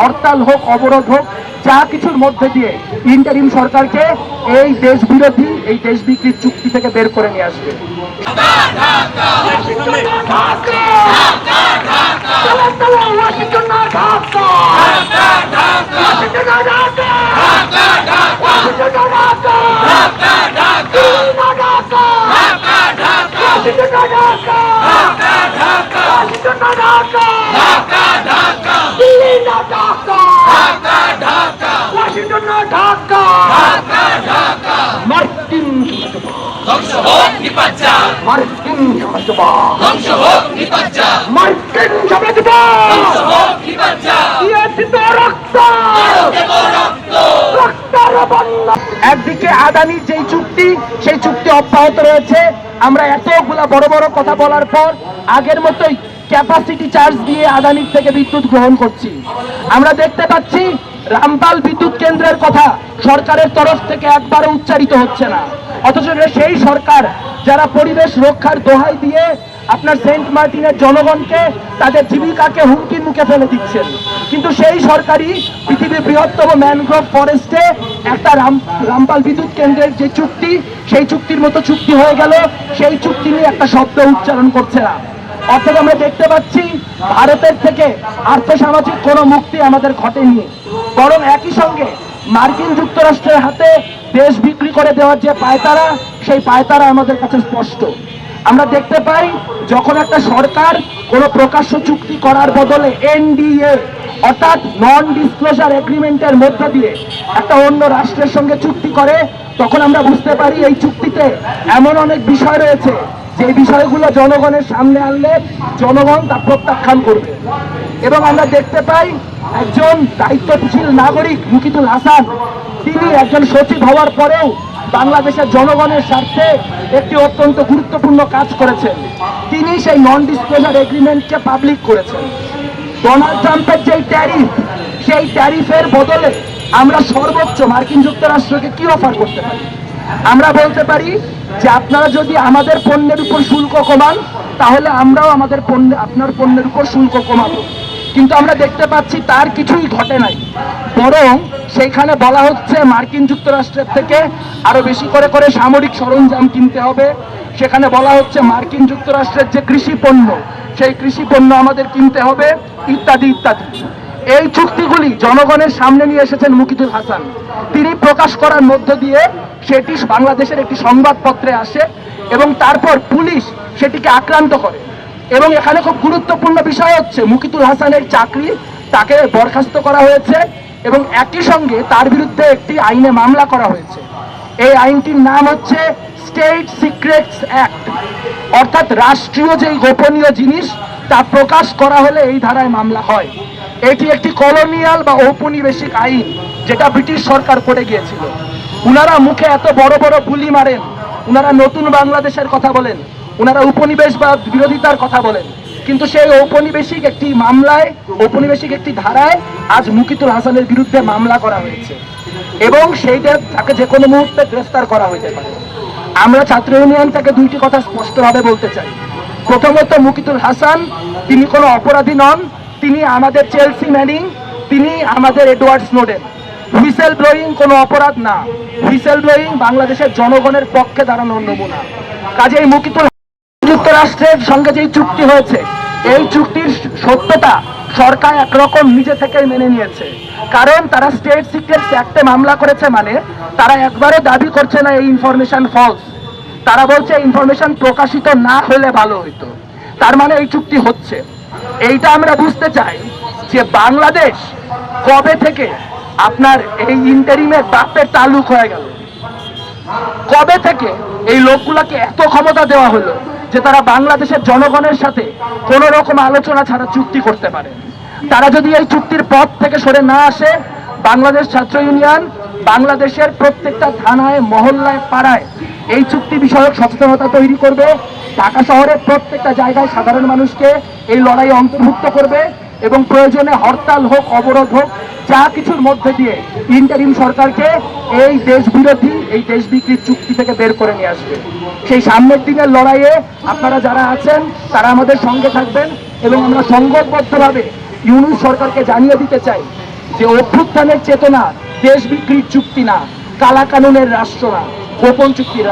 হরতাল হোক, অবরোধ হোক, যা কিছুর মধ্যে দিয়ে ইন্টারিম সরকারকে এই দেশ বিরোধী, এই দেশ বিক্রির চুক্তি থেকে বের করে নিয়ে আসবে। মার্কিন মার্কিন। একদিকে আদানির যেই চুক্তি, সেই চুক্তি অব্যাহত রয়েছে আমরা এতগুলা বড় বড় কথা বলার পর আগের মতোই ক্যাপাসিটি চার্জ দিয়ে আদানির থেকে বিদ্যুৎ গ্রহণ করছি আমরা দেখতে পাচ্ছি রামপাল বিদ্যুৎ কেন্দ্রের কথা সরকারের তরফ থেকে একবারও উচ্চারিত হচ্ছে না অথচ সেই সরকার যারা পরিবেশ রক্ষার দোহাই দিয়ে আপনার সেন্ট মার্টিনের জনগণকে তাদের জীবিকাকে হুমকির মুখে ফেলে দিচ্ছেন। কিন্তু সেই সরকারই পৃথিবীর বৃহত্তম ম্যানগ্রোভ ফরেস্টে একটা রাম, রামপাল বিদ্যুৎ কেন্দ্রের যে চুক্তি, সেই চুক্তির মতো চুক্তি হয়ে গেল। সেই চুক্তি নিয়ে একটা শব্দ উচ্চারণ করছে না। অর্থাৎ আমরা দেখতে পাচ্ছি ভারতের থেকে আর্থসামাজিক কোনো মুক্তি আমাদের ঘটেনি। বরং একই সঙ্গে মার্কিন যুক্তরাষ্ট্রের হাতে দেশ বিক্রি করে দেওয়ার যে পায়তারা, সেই পায়তারা আমাদের কাছে স্পষ্ট। আমরা দেখতে পাই, যখন একটা সরকার কোনো প্রকাশ্য চুক্তি করার বদলে এনডিএ, অর্থাৎ নন ডিসক্লোজার এগ্রিমেন্টের মধ্য দিয়ে একটা অন্য রাষ্ট্রের সঙ্গে চুক্তি করে, তখন আমরা বুঝতে পারি এই চুক্তিতে এমন অনেক বিষয় রয়েছে যে বিষয়গুলো জনগণের সামনে আনলে জনগণ তা প্রত্যাখ্যান করবে। এবং আমরা দেখতে পাই একজন দায়িত্বশীল নাগরিক মুকিতুল হাসান, তিনি একজন সচিব হওয়ার পরেও বাংলাদেশের জনগণের স্বার্থে একটি অত্যন্ত গুরুত্বপূর্ণ কাজ করেছেন। তিনি সেই নন ডিসক্লোজার এগ্রিমেন্টকে পাবলিক করেছেন। ডোনাল্ড ট্রাম্পের যেই ট্যারিফ সেই ট্যারিফের বদলে আমরা সর্বোচ্চ মার্কিন যুক্তরাষ্ট্রকে কি অফার করতে পারি? আমরা বলতে পারি যে আপনারা যদি আমাদের পণ্যের উপর শুল্ক কমান, তাহলে আমরাও আমাদের পণ্য, আপনার পণ্যের উপর শুল্ক কমাবো। কিন্তু আমরা দেখতে পাচ্ছি তার কিছুই ঘটে নাই। বরং সেইখানে বলা হচ্ছে মার্কিন যুক্তরাষ্ট্রের থেকে আরও বেশি করে করে সামরিক সরঞ্জাম কিনতে হবে। সেখানে বলা হচ্ছে মার্কিন যুক্তরাষ্ট্রের যে কৃষি পণ্য, সেই কৃষি পণ্য আমাদের কিনতে হবে, ইত্যাদি ইত্যাদি। এই চুক্তিগুলি জনগণের সামনে নিয়ে এসেছেন মুকিদুল হাসান। তিনি প্রকাশ করার মধ্য দিয়ে সেটি বাংলাদেশের একটি সংবাদপত্রে আসে এবং তারপর পুলিশ সেটিকে আক্রান্ত করে। এবং এখানে খুব গুরুত্বপূর্ণ বিষয় হচ্ছে মুকিতুল হাসানের চাকরি তাকে বরখাস্ত করা হয়েছে এবং একই সঙ্গে তার বিরুদ্ধে একটি আইনে মামলা করা হয়েছে। এই আইনটির নাম হচ্ছে স্টেট সিক্রেটস অ্যাক্ট। অর্থাৎ রাষ্ট্রীয় যেই গোপনীয় জিনিস তা প্রকাশ করা হলে এই ধারায় মামলা হয়। এটি একটি কলোনিয়াল বা ঔপনিবেশিক আইন, যেটা ব্রিটিশ সরকার করে গিয়েছিল। উনারা মুখে এত বড় বড় বুলি মারেন, উনারা নতুন বাংলাদেশের কথা বলেন। ওনারা উপনিবেশ বা বিরোধিতার কথা বলেন। কিন্তু সেই ঔপনিবেশিক একটি মামলায়, ঔপনিবেশিক একটি ধারায় আজ মুকিতুল হাসানের বিরুদ্ধে মামলা করা হয়েছে। এবং সেইটা তাকে যে কোনো মুহূর্তে গ্রেফতার করা হইতে পারে। আমরা ছাত্র ইউনিয়ন থেকে দুইটি কথা স্পষ্টভাবে বলতে চাই। প্রথমত, মুকিতুল হাসান, তিনি কোনো অপরাধী নন। তিনি আমাদের চেলসি ম্যানিং, তিনি আমাদের এডওয়ার্ড স্নোডেন। হুইসেল ব্লোয়িং কোনো অপরাধ না। হুইসেল ব্লোয়িং বাংলাদেশের জনগণের পক্ষে দাঁড়ানোর নমুনা। কাজেই মুকিতুল যুক্তরাষ্ট্রের সঙ্গে যেই চুক্তি হয়েছে, এই চুক্তির সত্যতা সরকার একরকম নিজে থেকেই মেনে নিয়েছে। কারণ তারা স্টেট সিক্রেটস অ্যাক্টে মামলা করেছে মানে তারা একবারও দাবি করছে না এই ইনফরমেশন ফলস তারা বলছে ইনফরমেশন প্রকাশিত না হলে ভালো হইতো। তার মানে এই চুক্তি হচ্ছে। এইটা আমরা বুঝতে চাই যে বাংলাদেশ কবে থেকে আপনার এই ইন্টারিমের বাপের তালুক হয়ে গেল? কবে থেকে এই লোকগুলাকে এত ক্ষমতা দেওয়া হলো? যে তারা বাংলাদেশের জনগণের সাথে কোন রকম আলোচনা ছাড়া চুক্তি করতে পারে। তারা যদি এই চুক্তির পথ থেকে সরে না আসে, বাংলাদেশ ছাত্র ইউনিয়ন বাংলাদেশের প্রত্যেকটা থানায়, মহল্লায়, পাড়ায় এই চুক্তি বিষয়ক সচেতনতা তৈরি করবে। ঢাকা শহরের প্রত্যেকটা জায়গায় সাধারণ মানুষকে এই লড়াইয়ে অন্তর্ভুক্ত করবে। এবং প্রয়োজনে হরতাল হোক, অবরোধ হোক, যা কিছুর মধ্যে দিয়ে ইন্টারিম সরকারকে এই দেশ বিরোধী এই দেশ বিক্রির চুক্তি থেকে বের করে নিয়ে আসবে। সেই সামনের দিনের লড়াইয়ে আপনারা যারা আছেন, তারা আমাদের সঙ্গে থাকবেন এবং আমরা সংঘবদ্ধভাবে ইউনুস সরকারকে জানিয়ে দিতে চাই যে অভ্যুত্থানের চেতনা দেশ বিক্রির চুক্তি না কালা কানুনের রাষ্ট্র না, গোপন চুক্তির